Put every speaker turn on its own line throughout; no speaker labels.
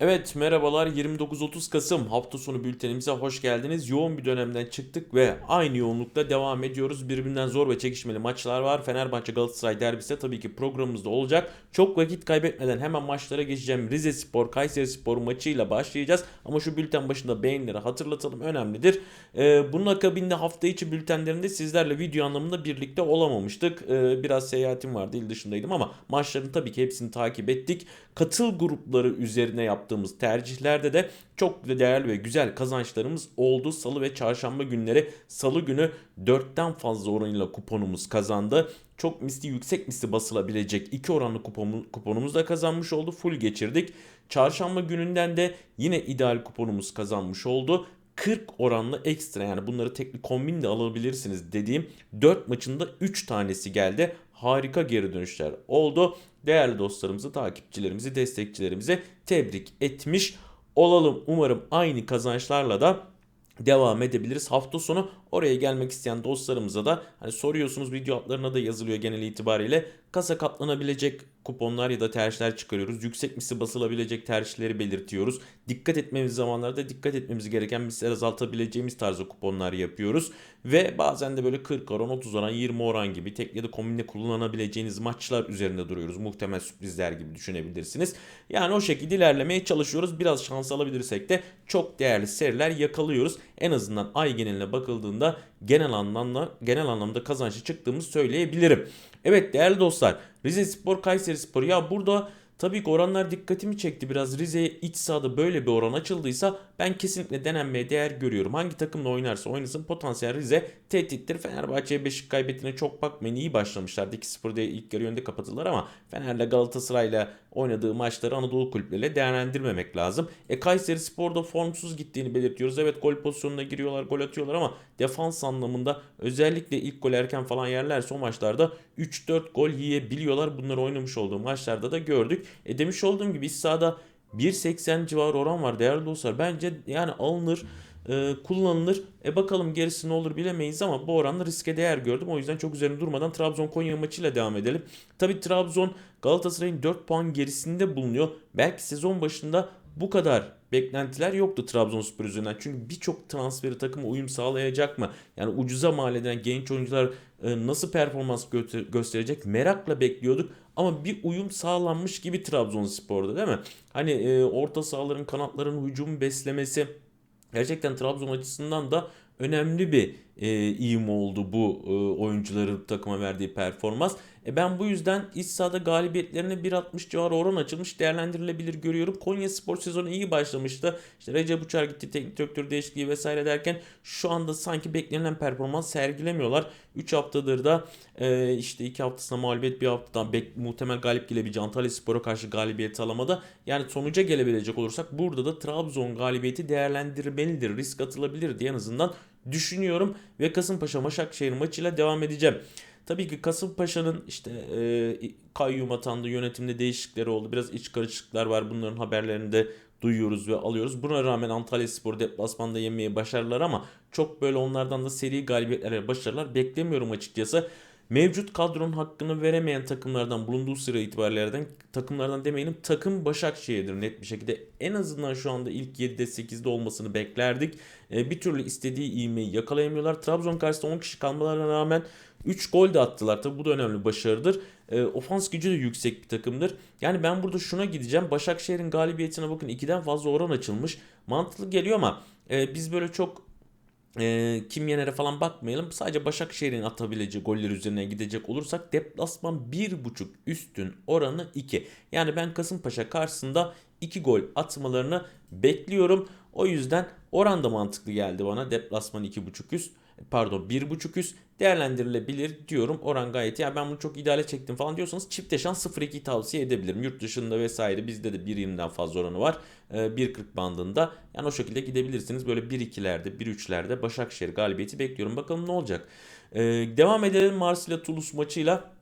Evet merhabalar 29-30 Kasım hafta sonu bültenimize hoş geldiniz. Yoğun bir dönemden çıktık ve aynı yoğunlukta devam ediyoruz. Birbirinden zor ve çekişmeli maçlar var. Fenerbahçe Galatasaray derbisi de tabii ki programımızda olacak. Çok vakit kaybetmeden hemen maçlara geçeceğim. Rize Spor Kayseri Spor maçıyla başlayacağız. Ama şu bülten başında beğenileri hatırlatalım önemlidir. Ee, bunun akabinde hafta içi bültenlerinde sizlerle video anlamında birlikte olamamıştık. Ee, biraz seyahatim vardı il dışındaydım ama maçların tabii ki hepsini takip ettik. Katıl grupları üzerine yaptığımız tercihlerde de çok değerli ve güzel kazançlarımız oldu. Salı ve çarşamba günleri salı günü 4'ten fazla oranıyla kuponumuz kazandı. Çok misli yüksek misli basılabilecek iki oranlı kupon, kuponumuz da kazanmış oldu. Full geçirdik. Çarşamba gününden de yine ideal kuponumuz kazanmış oldu. 40 oranlı ekstra yani bunları tekli kombin de alabilirsiniz dediğim 4 maçında 3 tanesi geldi. Harika geri dönüşler oldu. Değerli dostlarımızı, takipçilerimizi, destekçilerimizi tebrik etmiş olalım. Umarım aynı kazançlarla da devam edebiliriz. Hafta sonu oraya gelmek isteyen dostlarımıza da hani soruyorsunuz video altlarına da yazılıyor genel itibariyle. Kasa katlanabilecek kuponlar ya da tercihler çıkarıyoruz. Yüksek misli basılabilecek tercihleri belirtiyoruz. Dikkat etmemiz zamanlarda dikkat etmemiz gereken misli azaltabileceğimiz tarzda kuponlar yapıyoruz. Ve bazen de böyle 40 oran, 30 oran, 20 oran gibi tek ya da kombinde kullanabileceğiniz maçlar üzerinde duruyoruz. Muhtemel sürprizler gibi düşünebilirsiniz. Yani o şekilde ilerlemeye çalışıyoruz. Biraz şans alabilirsek de çok değerli seriler yakalıyoruz. En azından ay geneline bakıldığında genel anlamda genel anlamda kazançlı çıktığımızı söyleyebilirim. Evet değerli dostlar Rize Spor Kayseri Spor ya burada Tabii ki oranlar dikkatimi çekti biraz. Rize'ye iç sahada böyle bir oran açıldıysa ben kesinlikle denenmeye değer görüyorum. Hangi takımla oynarsa oynasın potansiyel Rize tehdittir. Fenerbahçe'ye Beşik kaybettiğine çok bakmayın. iyi başlamışlardı. 2-0 diye ilk yarı yönde kapatıldılar ama Fener'le Galatasaray'la oynadığı maçları Anadolu kulüpleriyle değerlendirmemek lazım. E Kayseri Spor'da formsuz gittiğini belirtiyoruz. Evet gol pozisyonuna giriyorlar, gol atıyorlar ama defans anlamında özellikle ilk gol erken falan yerlerse o maçlarda 3-4 gol yiyebiliyorlar. Bunları oynamış olduğu maçlarda da gördük. E demiş olduğum gibi iç sahada 1.80 civarı oran var değerli dostlar. Bence yani alınır e, kullanılır. E bakalım gerisi ne olur bilemeyiz ama bu oranda riske değer gördüm. O yüzden çok üzerine durmadan Trabzon Konya maçıyla devam edelim. Tabi Trabzon Galatasaray'ın 4 puan gerisinde bulunuyor. Belki sezon başında bu kadar beklentiler yoktu Trabzonspor üzerinden. Çünkü birçok transferi takıma uyum sağlayacak mı? Yani ucuza mal eden genç oyuncular e, nasıl performans gö- gösterecek merakla bekliyorduk. Ama bir uyum sağlanmış gibi Trabzonspor'da değil mi? Hani e, orta sahaların kanatların hücum beslemesi gerçekten Trabzon açısından da önemli bir e, iyim oldu bu e, oyuncuların takıma verdiği performans. E ben bu yüzden iç sahada galibiyetlerine 1.60 civarı oran açılmış değerlendirilebilir görüyorum. Konya Spor sezonu iyi başlamıştı. İşte Recep Uçar gitti teknik direktör değişikliği vesaire derken şu anda sanki beklenen performans sergilemiyorlar. 3 haftadır da e, işte 2 haftasında mağlubiyet bir haftadan bek, muhtemel galip gelebileceği Antalya Spor'a karşı galibiyet alamada. Yani sonuca gelebilecek olursak burada da Trabzon galibiyeti değerlendirmelidir. Risk atılabilir diye en azından düşünüyorum. Ve Kasımpaşa Başakşehir maçıyla devam edeceğim. Tabii ki Kasımpaşa'nın işte e, kayyum atandı yönetimde değişiklikleri oldu. Biraz iç karışıklıklar var. Bunların haberlerini de duyuyoruz ve alıyoruz. Buna rağmen Antalya Spor deplasmanda yenmeyi başarırlar ama çok böyle onlardan da seri galibiyetler başarılar beklemiyorum açıkçası. Mevcut kadronun hakkını veremeyen takımlardan bulunduğu sıra itibariyle takımlardan demeyelim takım Başakşehir'dir net bir şekilde. En azından şu anda ilk 7'de 8'de olmasını beklerdik. E, bir türlü istediği ivmeyi yakalayamıyorlar. Trabzon karşısında 10 kişi kalmalarına rağmen 3 gol de attılar. Tabi bu da önemli başarıdır. E, ofans gücü de yüksek bir takımdır. Yani ben burada şuna gideceğim. Başakşehir'in galibiyetine bakın 2'den fazla oran açılmış. Mantıklı geliyor ama e, biz böyle çok e, kim yenere falan bakmayalım. Sadece Başakşehir'in atabileceği goller üzerine gidecek olursak deplasman 1.5 üstün oranı 2. Yani ben Kasımpaşa karşısında 2 gol atmalarını bekliyorum. O yüzden oran da mantıklı geldi bana. Deplasman 2.5 üst pardon 1.5 üst değerlendirilebilir diyorum. Oran gayet ya ben bunu çok ideale çektim falan diyorsanız çifte şans 0.2 tavsiye edebilirim. Yurt dışında vesaire bizde de 1.20'den fazla oranı var. 1.40 ee, bandında. Yani o şekilde gidebilirsiniz. Böyle 1-2'lerde 1-3'lerde Başakşehir galibiyeti bekliyorum. Bakalım ne olacak. Ee, devam edelim Marsilya Toulouse maçıyla.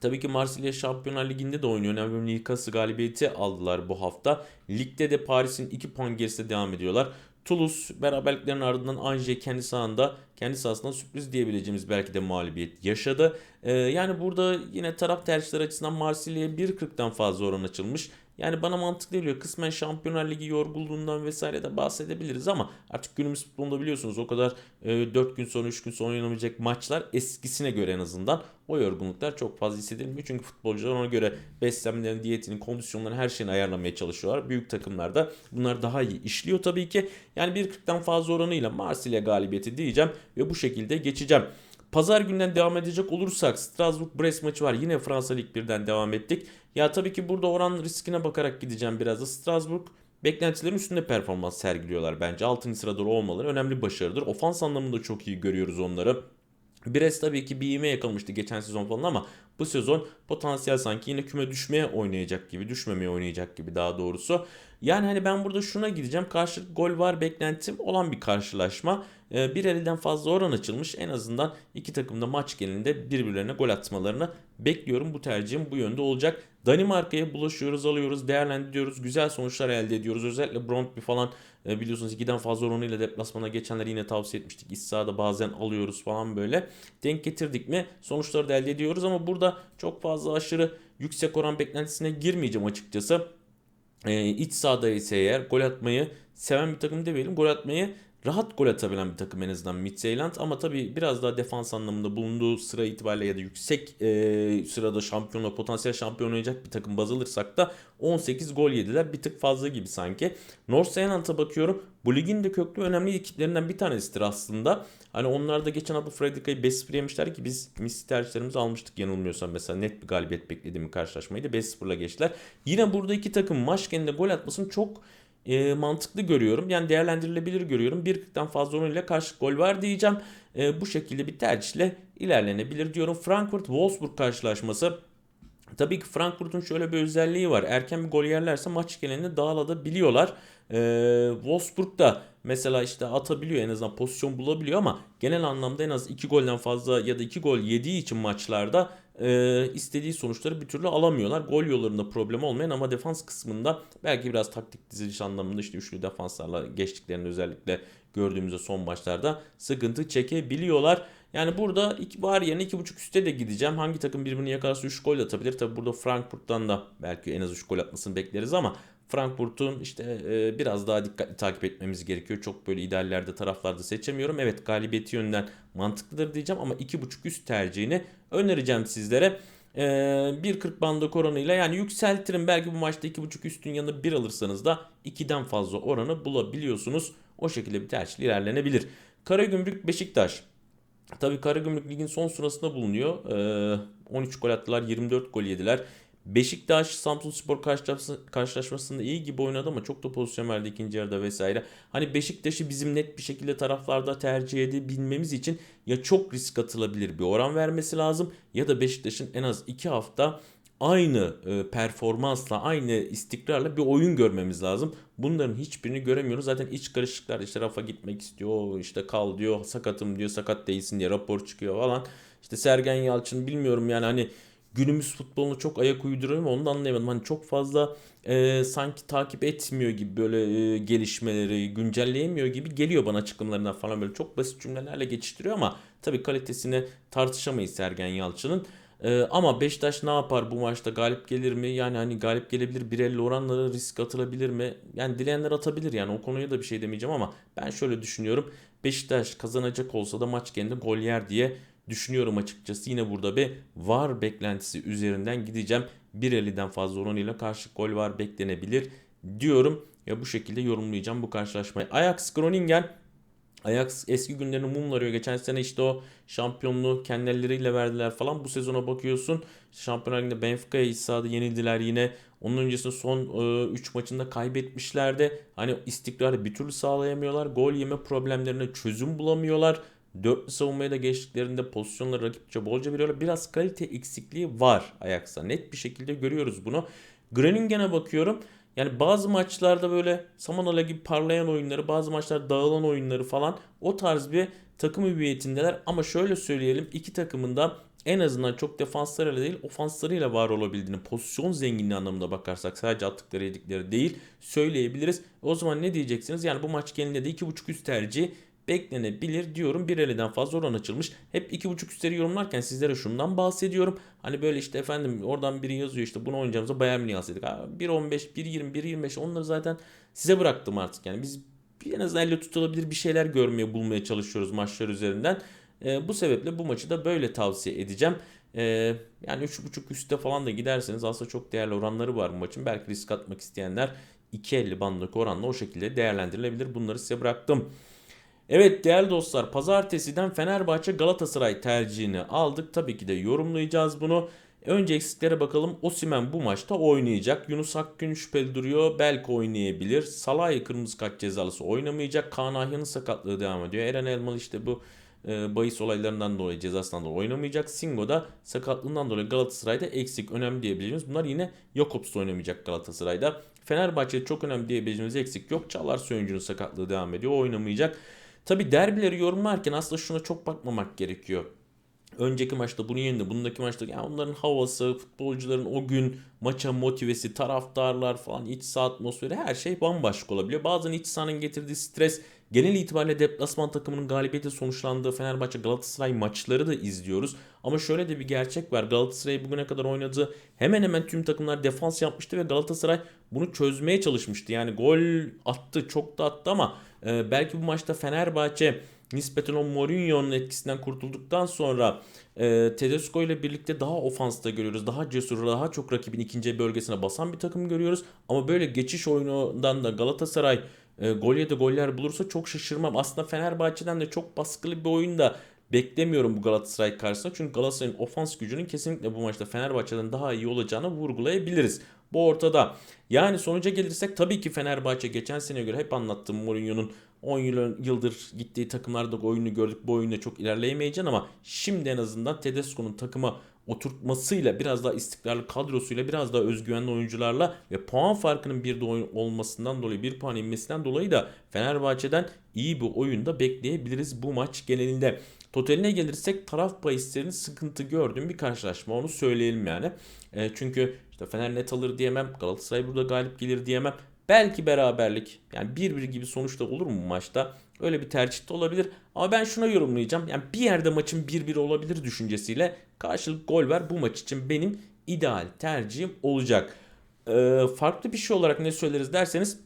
Tabii ki Marsilya Şampiyonlar Ligi'nde de oynuyor. Önemli Newcastle galibiyeti aldılar bu hafta. Ligde de Paris'in 2 puan gerisinde devam ediyorlar. Toulouse beraberliklerin ardından Angers kendi sahanda kendi sahasında sürpriz diyebileceğimiz belki de mağlubiyet yaşadı. Ee, yani burada yine taraf tercihleri açısından Marsilya'ya 1.40'dan fazla oran açılmış. Yani bana mantıklı geliyor. Kısmen Şampiyonlar Ligi yorgunluğundan vesaire de bahsedebiliriz ama artık günümüz futbolunda biliyorsunuz o kadar e, 4 gün sonra 3 gün sonra oynanamayacak maçlar eskisine göre en azından o yorgunluklar çok fazla hissedilmiyor. Çünkü futbolcular ona göre beslenmelerini, diyetini, kondisyonlarını her şeyini ayarlamaya çalışıyorlar. Büyük takımlarda bunlar daha iyi işliyor tabii ki. Yani 1.40'tan fazla oranıyla Marsilya galibiyeti diyeceğim ve bu şekilde geçeceğim. Pazar günden devam edecek olursak Strasbourg-Brest maçı var. Yine Fransa Lig 1'den devam ettik. Ya tabii ki burada oran riskine bakarak gideceğim biraz da. Strasbourg beklentilerin üstünde performans sergiliyorlar bence. 6. sırada olmaları önemli başarıdır. Ofans anlamında çok iyi görüyoruz onları. Brest tabii ki bir ivme yakalamıştı geçen sezon falan ama bu sezon potansiyel sanki yine küme düşmeye oynayacak gibi, düşmemeye oynayacak gibi daha doğrusu. Yani hani ben burada şuna gideceğim. Karşılık gol var beklentim olan bir karşılaşma. Ee, bir elden fazla oran açılmış. En azından iki takım da maç genelinde birbirlerine gol atmalarını bekliyorum. Bu tercihim bu yönde olacak. Danimarka'ya bulaşıyoruz, alıyoruz, değerlendiriyoruz. Güzel sonuçlar elde ediyoruz. Özellikle Brondby falan e, biliyorsunuz 2'den fazla oranıyla deplasmana geçenleri yine tavsiye etmiştik. İssa'da bazen alıyoruz falan böyle. Denk getirdik mi sonuçları da elde ediyoruz ama burada çok fazla aşırı yüksek oran beklentisine girmeyeceğim açıkçası. Ee, iç sahada ise eğer gol atmayı seven bir takım demeyelim. Gol atmayı rahat gol atabilen bir takım en azından Midtjylland ama tabii biraz daha defans anlamında bulunduğu sıra itibariyle ya da yüksek e, sırada şampiyonla potansiyel şampiyon oynayacak bir takım baz alırsak da 18 gol yediler. Bir tık fazla gibi sanki. North Zealand'a bakıyorum. Bu ligin de köklü önemli ekiplerinden bir tanesidir aslında. Hani onlar da geçen hafta Fredrika'yı 5-0 yemişler ki biz misli tercihlerimizi almıştık yanılmıyorsam mesela net bir galibiyet beklediğim karşılaşmaydı. 5-0'la geçtiler. Yine burada iki takım maçkeninde gol atmasını çok e, mantıklı görüyorum. Yani değerlendirilebilir görüyorum. 1.40'dan fazla oranıyla karşı gol var diyeceğim. E, bu şekilde bir tercihle ilerlenebilir diyorum. Frankfurt-Wolfsburg karşılaşması Tabii ki Frankfurt'un şöyle bir özelliği var. Erken bir gol yerlerse maç genelini dağılabiliyorlar. Ee, Wolfsburg da mesela işte atabiliyor en azından pozisyon bulabiliyor ama genel anlamda en az 2 golden fazla ya da 2 gol yediği için maçlarda e, istediği sonuçları bir türlü alamıyorlar. Gol yollarında problem olmayan ama defans kısmında belki biraz taktik diziliş anlamında işte üçlü defanslarla geçtiklerini özellikle gördüğümüzde son maçlarda sıkıntı çekebiliyorlar. Yani burada iki var yerine 2.5 üstte de gideceğim. Hangi takım birbirini yakalarsa 3 gol atabilir. Tabi burada Frankfurt'tan da belki en az 3 gol atmasını bekleriz ama Frankfurt'un işte e, biraz daha dikkatli takip etmemiz gerekiyor. Çok böyle ideallerde taraflarda seçemiyorum. Evet galibiyeti yönden mantıklıdır diyeceğim ama 2.5 üst tercihini önereceğim sizlere. E, 1.40 bandı oranıyla yani yükseltirim. Belki bu maçta 2.5 üstün yanında 1 alırsanız da 2'den fazla oranı bulabiliyorsunuz. O şekilde bir tercih ilerlenebilir. Karagümrük Beşiktaş. Tabii Karagümrük ligin son sırasında bulunuyor. Ee, 13 gol attılar, 24 gol yediler. Beşiktaş Samsun Spor karşılaşmasında iyi gibi oynadı ama çok da pozisyon verdi ikinci yarıda vesaire. Hani Beşiktaş'ı bizim net bir şekilde taraflarda tercih edebilmemiz için ya çok risk atılabilir bir oran vermesi lazım ya da Beşiktaş'ın en az 2 hafta aynı e, performansla, aynı istikrarla bir oyun görmemiz lazım. Bunların hiçbirini göremiyoruz. Zaten iç karışıklar işte rafa gitmek istiyor, işte kal diyor, sakatım diyor, sakat değilsin diye rapor çıkıyor falan. İşte Sergen Yalçın bilmiyorum yani hani günümüz futbolunu çok ayak uyduruyor mu onu da anlayamadım. Hani çok fazla e, sanki takip etmiyor gibi böyle e, gelişmeleri güncelleyemiyor gibi geliyor bana açıklamalarından falan böyle çok basit cümlelerle geçiştiriyor ama tabii kalitesini tartışamayız Sergen Yalçın'ın. Ee, ama Beşiktaş ne yapar bu maçta? Galip gelir mi? Yani hani galip gelebilir. 1.50 oranları risk atılabilir mi? Yani dileyenler atabilir yani o konuya da bir şey demeyeceğim ama ben şöyle düşünüyorum. Beşiktaş kazanacak olsa da maç kendinde gol yer diye düşünüyorum açıkçası. Yine burada bir var beklentisi üzerinden gideceğim. 1.50'den fazla oranıyla karşı gol var beklenebilir diyorum. Ya bu şekilde yorumlayacağım bu karşılaşmayı. Ajax Groningen Ajax eski günlerini mumlarıyor. Geçen sene işte o şampiyonluğu kendi elleriyle verdiler falan. Bu sezona bakıyorsun. Şampiyonlar Ligi'nde Benfica'ya İsa'da yenildiler yine. Onun öncesinde son 3 e, maçında kaybetmişlerdi. Hani istikrarı bir türlü sağlayamıyorlar. Gol yeme problemlerine çözüm bulamıyorlar. Dörtlü savunmaya da geçtiklerinde pozisyonları rakipçe bolca veriyorlar. Biraz kalite eksikliği var Ajax'ta. Net bir şekilde görüyoruz bunu. Groningen'e bakıyorum. Yani bazı maçlarda böyle Samanala gibi parlayan oyunları, bazı maçlar dağılan oyunları falan o tarz bir takım hüviyetindeler. Ama şöyle söyleyelim iki takımın da en azından çok defanslarıyla değil ofanslarıyla var olabildiğini pozisyon zenginliği anlamında bakarsak sadece attıkları yedikleri değil söyleyebiliriz. O zaman ne diyeceksiniz? Yani bu maç genelinde de 2.5 üst tercihi beklenebilir diyorum. Bir eleden fazla oran açılmış. Hep 2.5 üstleri yorumlarken sizlere şundan bahsediyorum. Hani böyle işte efendim oradan biri yazıyor işte bunu oynayacağımıza Bayern Münih alsaydık. 1.15, 1.20, 1.25 onları zaten size bıraktım artık. Yani biz en azından elle tutulabilir bir şeyler görmeye bulmaya çalışıyoruz maçlar üzerinden. E, bu sebeple bu maçı da böyle tavsiye edeceğim. E, yani 3.5 üstte falan da giderseniz aslında çok değerli oranları var bu maçın. Belki risk atmak isteyenler 2.50 bandındaki oranla o şekilde değerlendirilebilir. Bunları size bıraktım. Evet değerli dostlar pazartesiden Fenerbahçe Galatasaray tercihini aldık. Tabii ki de yorumlayacağız bunu. Önce eksiklere bakalım. Osimen bu maçta oynayacak. Yunus Akgün şüpheli duruyor. Belki oynayabilir. Salah'ı kırmızı kart cezalısı oynamayacak. Kaan Ahya'nın sakatlığı devam ediyor. Eren Elmalı işte bu e, bahis olaylarından dolayı cezasından dolayı oynamayacak. Singo da sakatlığından dolayı Galatasaray'da eksik önemli diyebileceğimiz. Bunlar yine Jakobs oynamayacak Galatasaray'da. Fenerbahçe'de çok önemli diyebileceğimiz eksik yok. Çağlar Söyüncü'nün sakatlığı devam ediyor. Oynamayacak. Tabi derbileri yorumlarken aslında şuna çok bakmamak gerekiyor. Önceki maçta bunu yendi. Bundaki maçta yani onların havası, futbolcuların o gün maça motivesi, taraftarlar falan, iç saha atmosferi her şey bambaşka olabiliyor. Bazen iç sahanın getirdiği stres genel itibariyle deplasman takımının galibiyeti sonuçlandığı Fenerbahçe Galatasaray maçları da izliyoruz. Ama şöyle de bir gerçek var. Galatasaray bugüne kadar oynadığı hemen hemen tüm takımlar defans yapmıştı ve Galatasaray bunu çözmeye çalışmıştı. Yani gol attı, çok da attı ama e, belki bu maçta Fenerbahçe nispeten o Mourinho'nun etkisinden kurtulduktan sonra e, Tedesco ile birlikte daha ofansta görüyoruz. Daha cesur, daha çok rakibin ikinci bölgesine basan bir takım görüyoruz. Ama böyle geçiş oyunundan da Galatasaray e, gol ya da goller bulursa çok şaşırmam. Aslında Fenerbahçe'den de çok baskılı bir oyun da beklemiyorum bu Galatasaray karşısında. Çünkü Galatasaray'ın ofans gücünün kesinlikle bu maçta Fenerbahçe'den daha iyi olacağını vurgulayabiliriz. Bu ortada. Yani sonuca gelirsek tabii ki Fenerbahçe geçen sene göre hep anlattım Mourinho'nun 10 yıl, yıldır gittiği takımlarda oyunu gördük. Bu oyunda çok ilerleyemeyeceksin ama şimdi en azından Tedesco'nun takıma oturtmasıyla biraz daha istikrarlı kadrosuyla biraz daha özgüvenli oyuncularla ve puan farkının bir de olmasından dolayı bir puan inmesinden dolayı da Fenerbahçe'den iyi bir oyunda bekleyebiliriz bu maç genelinde. Totaline gelirsek taraf bahislerinin sıkıntı gördüğüm bir karşılaşma onu söyleyelim yani. E, çünkü işte Fener net alır diyemem. Galatasaray burada galip gelir diyemem. Belki beraberlik yani 1-1 gibi sonuçta olur mu maçta? Öyle bir tercih de olabilir. Ama ben şuna yorumlayacağım. Yani bir yerde maçın 1-1 olabilir düşüncesiyle karşılık gol ver bu maç için benim ideal tercihim olacak. Ee, farklı bir şey olarak ne söyleriz derseniz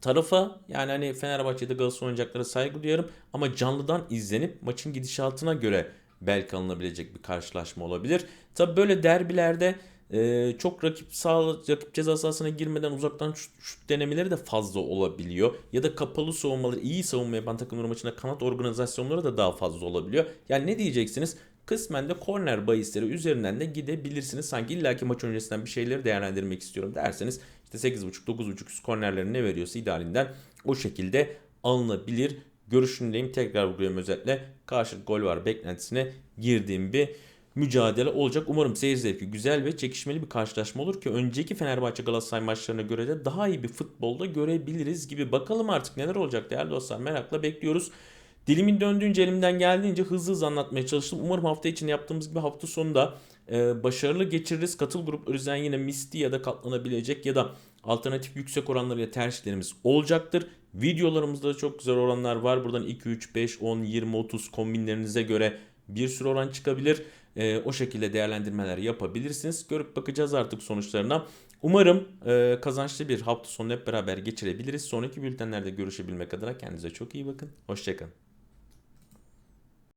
tarafa yani hani Fenerbahçe'de Galatasaray oynayacaklara saygı duyarım ama canlıdan izlenip maçın gidişatına göre belki alınabilecek bir karşılaşma olabilir. Tabi böyle derbilerde e, çok rakip sağ rakip ceza sahasına girmeden uzaktan şut, şut denemeleri de fazla olabiliyor. Ya da kapalı savunmaları iyi savunma yapan takımların maçında kanat organizasyonları da daha fazla olabiliyor. Yani ne diyeceksiniz? Kısmen de korner bahisleri üzerinden de gidebilirsiniz. Sanki illaki maç öncesinden bir şeyleri değerlendirmek istiyorum derseniz işte 8.5-9.5 üst kornerlerin ne veriyorsa idealinden o şekilde alınabilir. Görüşündeyim. Tekrar vurgulayayım özetle. Karşılık gol var beklentisine girdiğim bir mücadele olacak. Umarım seyir zevki güzel ve çekişmeli bir karşılaşma olur ki önceki Fenerbahçe Galatasaray maçlarına göre de daha iyi bir futbolda görebiliriz gibi. Bakalım artık neler olacak değerli dostlar merakla bekliyoruz. Dilimin döndüğünce elimden geldiğince hızlı hızlı anlatmaya çalıştım. Umarım hafta için yaptığımız gibi hafta sonunda e, başarılı geçiririz. Katıl grupları üzerinden yine misli ya da katlanabilecek ya da alternatif yüksek oranlarıyla tercihlerimiz olacaktır. Videolarımızda çok güzel oranlar var. Buradan 2, 3, 5, 10, 20, 30 kombinlerinize göre bir sürü oran çıkabilir. E, o şekilde değerlendirmeler yapabilirsiniz. Görüp bakacağız artık sonuçlarına. Umarım e, kazançlı bir hafta sonu hep beraber geçirebiliriz. Sonraki bültenlerde görüşebilmek adına kendinize çok iyi bakın. Hoşçakalın.